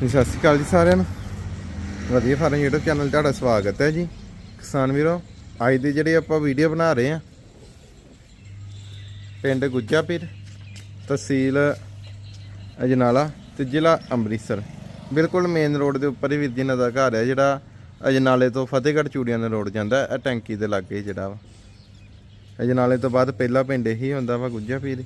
ਜੀ, ਸਤਿ ਸ਼੍ਰੀ ਅਕਾਲ ਜੀ ਸਾਰਿਆਂ ਨੂੰ। ਵਧੀਆ ਫਾਰਮ YouTube ਚੈਨਲ ਤੁਹਾਡਾ ਸਵਾਗਤ ਹੈ ਜੀ। ਕਿਸਾਨ ਵੀਰੋ, ਅੱਜ ਦੀ ਜਿਹੜੀ ਆਪਾਂ ਵੀਡੀਓ ਬਣਾ ਰਹੇ ਆ ਪਿੰਡ ਗੁੱਜਾਪੀਰ ਤਹਿਸੀਲ ਅਜਨਾਲਾ ਤੇ ਜ਼ਿਲ੍ਹਾ ਅੰਮ੍ਰਿਤਸਰ। ਬਿਲਕੁਲ ਮੇਨ ਰੋਡ ਦੇ ਉੱਪਰ ਹੀ ਵੀਰ ਜੀ ਦਾ ਘਰ ਹੈ, ਜਿਹੜਾ ਅਜਨਾਲੇ ਤੋਂ ਫਤਿਹਗੜ੍ਹ ਚੂੜੀਆਂ ਦਾ ਰੋਡ ਜਾਂਦਾ ਹੈ ਇਹ ਟੈਂਕੀ ਦੇ ਲਾਗੇ ਜਿਹੜਾ ਵਾ। ਅਜਨਾਲੇ ਤੋਂ ਬਾਅਦ ਪਹਿਲਾ ਪਿੰਡ ਇਹੀ ਹੁੰਦਾ ਵਾ ਗੁੱਜਾਪੀਰ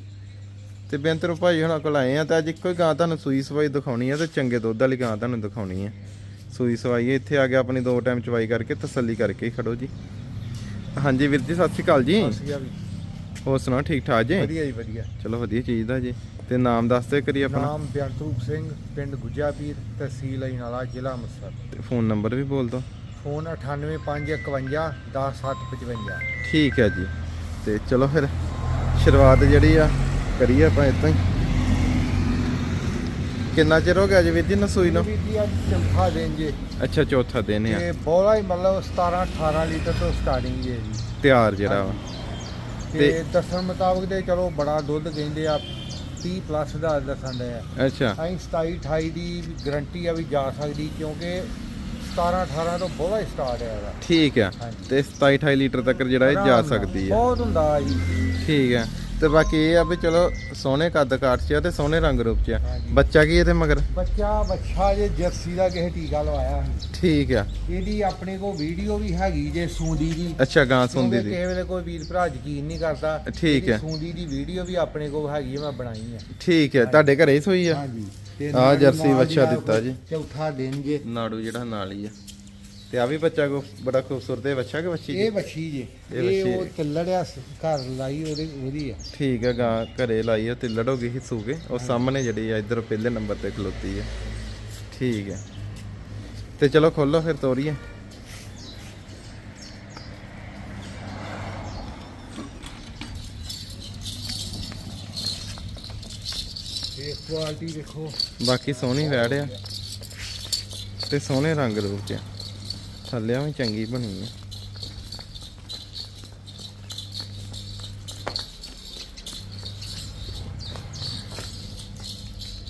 ਤੇ ਬੇਨਤਰ ਭਾਈ ਹੁਣਾਂ ਕੋਲ ਆਏ ਆ ਤਾਂ ਅੱਜ ਇੱਕੋ ਹੀ ਗਾਂ ਤੁਹਾਨੂੰ ਸੂਈ ਸਵਾਈ ਦਿਖਾਉਣੀ ਆ ਤੇ ਚੰਗੇ ਦੁੱਧ ਵਾਲੀ ਗਾਂ ਤੁਹਾਨੂੰ ਦਿਖਾਉਣੀ ਆ। ਸੂਈ ਸਵਾਈ ਇੱਥੇ ਆ ਕੇ ਆਪਣੀ ਦੋ ਟਾਈਮ ਚਵਾਈ ਕਰਕੇ ਤਸੱਲੀ ਕਰਕੇ ਖੜੋ ਜੀ। ਹਾਂਜੀ ਵੀਰ ਜੀ ਸਤਿ ਸ਼੍ਰੀ ਅਕਾਲ ਜੀ। ਹੋਰ ਸੁਣਾਓ ਠੀਕ ਠਾਕ ਜੀ? ਵਧੀਆ ਜੀ ਵਧੀਆ। ਚਲੋ ਵਧੀਆ ਚੀਜ਼ ਦਾ ਜੀ। ਤੇ ਨਾਮ ਦੱਸ ਦਿਓ ਕਰੀ ਆਪਣਾ। ਨਾਮ ਬਿਆਨਤਰੂਪ ਸਿੰਘ ਪਿੰਡ ਗੁੱਜਾਪੀਰ ਤਹਿਸੀਲ ਅਜਨਾਲਾ ਜ਼ਿਲ੍ਹਾ ਅੰਮ੍ਰਿਤਸਰ। ਤੇ ਫੋਨ ਨੰਬਰ ਵੀ ਬੋਲ ਦਿਓ। ਫੋਨ 98551 10755 ਠੀਕ ਹੈ ਜੀ। ਤੇ ਚਲੋ ਫਿਰ ਸ਼ੁਰੂਆਤ ਜਿਹੜੀ ਆ ਕਰੀਏ ਆਪਾਂ ਇਦਾਂ ਹੀ। ਕਿੰਨਾ ਚਿਰ ਹੋ ਗਿਆ ਜੀ ਵੀਰ ਜੀ ਨਸੂਈ ਨੂੰ? ਵੀਰ ਜੀ ਅੱਜ ਚੌਥਾ ਦਿਨ ਜੇ। ਅੱਛਾ ਚੌਥਾ ਦਿਨ ਆ। ਤੇ ਬੋਲਾ ਹੀ ਮਤਲਬ 17 18 ਲੀਟਰ ਤੋਂ ਸਟਾਰਟਿੰਗ ਜੇ ਜੀ। ਤਿਆਰ ਜਿਹੜਾ ਵਾ। ਤੇ ਦੱਸਣ ਮੁਤਾਬਕ ਤੇ ਚਲੋ ਬੜਾ ਦੁੱਧ ਕਹਿੰਦੇ ਆ 30 ਪਲੱਸ ਦਾ ਦੱਸਣ ਦੇ ਆ। ਅੱਛਾ। ਅਸੀਂ 27 28 ਦੀ ਗਰੰਟੀ ਆ ਵੀ ਜਾ ਸਕਦੀ ਕਿਉਂਕਿ 17 18 ਤੋਂ ਬੋਲਾ ਹੀ ਸਟਾਰਟ ਆ ਇਹਦਾ। ਠੀਕ ਆ। ਤੇ 27 28 ਲੀਟਰ ਤੱਕ ਜਿਹੜਾ ਇਹ ਜਾ। ਸਕਦੀ ਆ। ਬਹੁਤ ਹੁੰਦਾ ਜੀ। ਠੀਕ ਆ। ਤੇ ਬਾਕੀ ਇਹ ਆ ਵੀ ਚਲੋ ਸੋਹਣੇ ਕੱਦ ਕਾਠ ਚ ਆ ਤੇ ਸੋਹਣੇ ਰੰਗ ਰੂਪ ਚ ਆ। ਹਾਂਜੀ। ਬੱਚਾ ਕੀ ਇਹਦੇ ਮਗਰ? ਬੱਚਾ ਬੱਚਾ ਜੇ ਜਰਸੀ ਦਾ ਕਿਸੇ ਟੀਕਾ ਲਵਾਇਆ ਸੀ। ਠੀਕ ਆ। ਇਹਦੀ ਆਪਣੇ ਕੋਲ ਵੀਡੀਓ ਵੀ ਹੈਗੀ ਜੇ ਸੂੰਦੀ ਦੀ। ਅੱਛਾ ਗਾਂ ਸੁੰਦੀ ਕਿਉਂਕਿ ਦੀ। ਕਿਸੇ ਵੇਲੇ ਕੋਈ ਵੀਰ ਭਰਾ ਯਕੀਨ ਨਹੀਂ ਕਰਦਾ। ਠੀਕ ਇਹਦੀ ਹੈ। ਸੂੰਦੀ ਦੀ ਵੀਡੀਓ ਵੀ ਆਪਣੇ ਕੋਲ ਹੈਗੀ ਹੈ ਮੈਂ ਬਣਾਈ ਹੈ ਠੀਕ ਹੈ ਤੁਹਾਡੇ ਘਰੇ ਹੀ ਸੋਈ ਆ? ਹਾਂਜੀ। ਤੇ ਆਹ ਨਾਲ ਜਰਸੀ ਨਾਲ ਆ ਦਿੱਤਾ ਜੀ। ਚੌਥਾ ਦਿਨ ਜੇ। ਨਾੜੂ ਜਿਹੜਾ ਨਾਲ ਹੀ ਆ। ਤੇ ਆ ਵੀ ਬੱਚਾ ਕੋ ਬੜਾ ਖੂਬਸੂਰਤ ਹੈ ਬੱਚਾ ਕਿ ਬੱਚੀ ਇਹ ਬੱਚੀ ਜੇ। ਇਹ ਉਹ ਹੈ। ਚੱਲੜਿਆ ਘਰ ਲਾਈ ਉਹਦੇ ਉਹਦੀ ਆ। ਠੀਕ ਹੈ ਗਾਂ ਘਰੇ ਲਾਈ ਆ ਤੇ ਲੜੋਗੀ ਹੀ ਸੂਗੇ ਉਹ ਸਾਹਮਣੇ ਜਿਹੜੀ ਆ ਇੱਧਰ ਪਹਿਲੇ ਨੰਬਰ ਤੇ ਖਲੋਤੀ ਆ। ਠੀਕ ਹੈ ਤੇ ਚਲੋ ਖੋਲੋ ਫਿਰ ਤੋਰੀਏ। ਇਹ ਕੁਆਲਿਟੀ ਦੇਖੋ। ਬਾਕੀ ਸੋਹਣੀ ਵੈੜ ਆ। ਤੇ ਸੋਹਣੇ ਰੰਗ ਰੂਪ ਚ ਆ। ਥੱਲਿਆਂ ਵੀ ਚੰਗੀ ਬਣੀ ਆ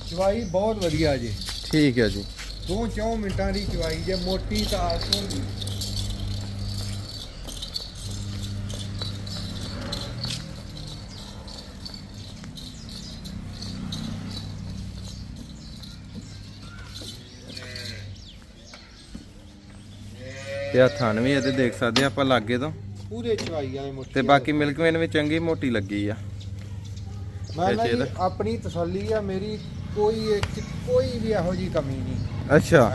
ਚਵਾਈ ਬਹੁਤ ਵਧੀਆ ਜੇ। ਠੀਕ ਹੈ ਜੀ। ਦੋ ਚੌ ਮਿੰਟਾਂ ਦੀ ਚਵਾਈ ਜੇ ਮੋਟੀ ਤੋਂ ਤੇ ਆ ਥਣ ਵੀ ਇਹਦੇ ਦੇਖ ਸਕਦੇ ਆ ਆਪਾਂ ਲਾਗੇ ਤੋਂ। ਪੂਰੇ ਚਵਾਈ ਵਾਲੇ ਮੋਟੀ ਤੇ ਬਾਕੀ ਮਿਲਕਵੇਨ ਵੀ ਚੰਗੀ ਮੋਟੀ ਲੱਗੀ ਆ। ਮੈਂ ਨਾ ਜੀ ਆਪਣੀ ਤਸੱਲੀ ਆ ਮੇਰੀ ਕੋਈ 'ਚ ਕੋਈ ਵੀ ਇਹੋ ਜੀ ਕਮੀ ਨਹੀਂ। ਅੱਛਾ।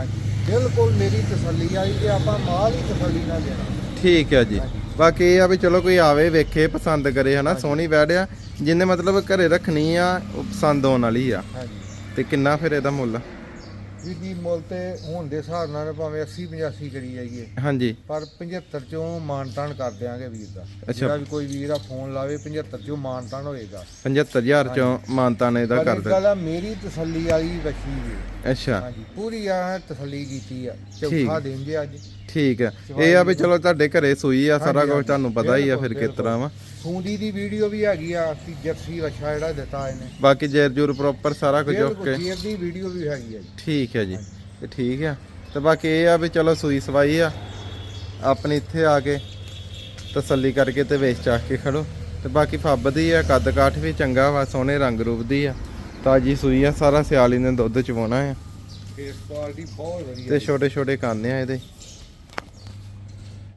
ਬਿਲਕੁਲ ਮੇਰੀ ਤਸੱਲੀ ਆਈ ਕਿ ਆਪਾਂ ਮਾਲ ਹੀ ਤਸੱਲੀ ਨਾਲ ਦੇਣਾ ਠੀਕ ਹੈ ਜੀ। ਬਾਕੀ ਇਹ ਆ ਵੀ ਚਲੋ ਕੋਈ ਆਵੇ ਵੇਖੇ ਪਸੰਦ ਕਰੇ ਹਨਾ? ਸੋਹਣੀ ਵੈੜ ਆ। ਜਿਹਨੇ ਮਤਲਬ ਘਰੇ ਰੱਖਣੀ ਆ ਉਹ ਪਸੰਦ ਆਉਣ ਵਾਲੀ ਆ। ਤੇ ਕਿੰਨਾ ਫਿਰ ਇਹਦਾ ਮੁੱਲ? ਵੀ ਦੀ ਮੁੱਲ ਤੇ ਹੁਣ ਦੇ ਹਿਸਾਬ ਨਾਲ ਭਾਵੇਂ 80 85 ਕਰੀ ਜਾਈਏ। ਹਾਂਜੀ। ਪਰ 75 ਚੋਂ ਮਾਨਤਾਨ ਕਰ ਦਿਆਂਗੇ ਵੀਰ ਦਾ। ਜਿਹੜਾ ਵੀ ਕੋਈ ਵੀਰ ਆ ਫੋਨ ਲਾਵੇ 75 ਚੋਂ ਮਾਨਤਾਨ ਹੋਏਗਾ। 75000 ਚੋਂ ਮਾਨਤਾ ਨੇ ਇਹਦਾ ਕਰ ਦੇ। ਗੱਲ ਮੇਰੀ ਤਸੱਲੀ ਵਾਲੀ ਬੱਚੀ ਜੀ ਅੱਛਾ। ਹਾਂਜੀ ਪੂਰੀ ਆ ਤਸੱਲੀ ਕੀਤੀ ਆ। ਚੌਥਾ ਦਿਨ ਜੇ ਅੱਜ। ਠੀਕ ਹੈ ਇਹ ਆ ਵੀ ਚਲੋ ਤੁਹਾਡੇ ਘਰੇ ਸੂਈ ਆ ਸਾਰਾ ਕੁਝ ਤੁਹਾਨੂੰ ਪਤਾ ਹੀ ਆ ਫਿਰ ਕਿਸ ਤਰ੍ਹਾਂ ਵਾ। ਸੂੰਦੀ ਦੀ ਵੀਡੀਓ ਵੀ ਹੈਗੀ ਆ ਕਿ ਜਰਸੀ ਵੱਛਾ ਜਿਹੜਾ ਦਿੱਤਾ ਇਹਨੇ। ਬਾਕੀ ਜੇਰ ਜੂਰ ਪ੍ਰੋਪਰ ਸਾਰਾ ਕੁਝ ਓਕੇ ਜੀਰ ਦੀ ਵੀਡੀਓ ਵੀ ਹੈਗੀ ਆ ਜੀ। ਠੀਕ ਹੈ ਜੀ। ਤੇ ਠੀਕ ਆ। ਤੇ ਬਾਕੀ ਇਹ ਆ ਵੀ ਚਲੋ ਸੂਈ ਸਵਾਈ ਆ। ਆਪਣੀ ਇੱਥੇ ਆ ਕੇ ਤਸੱਲੀ ਕਰਕੇ ਤੇ ਵੇਚ ਚਾਹ ਕੇ ਖੜੋ। ਤੇ ਬਾਕੀ ਫੱਬ ਦੀ ਆ ਕੱਦ ਕਾਠ ਵੀ ਚੰਗਾ ਵਾ ਸੋਹਣੇ ਰੰਗ ਰੂਪ ਦੀ ਆ। ਤਾਜੀ ਸੂਈ ਆ ਸਾਰਾ ਸਿਆਲੀ ਨੇ ਦੁੱਧ ਚਵਾਉਣਾ ਆ। ਫੇਸ ਕੁਆਲਿਟੀ ਬਹੁਤ ਵਧੀਆ ਤੇ ਛੋਟੇ ਛੋਟੇ ਕੰਨ ਆ ਇਹਦੇ।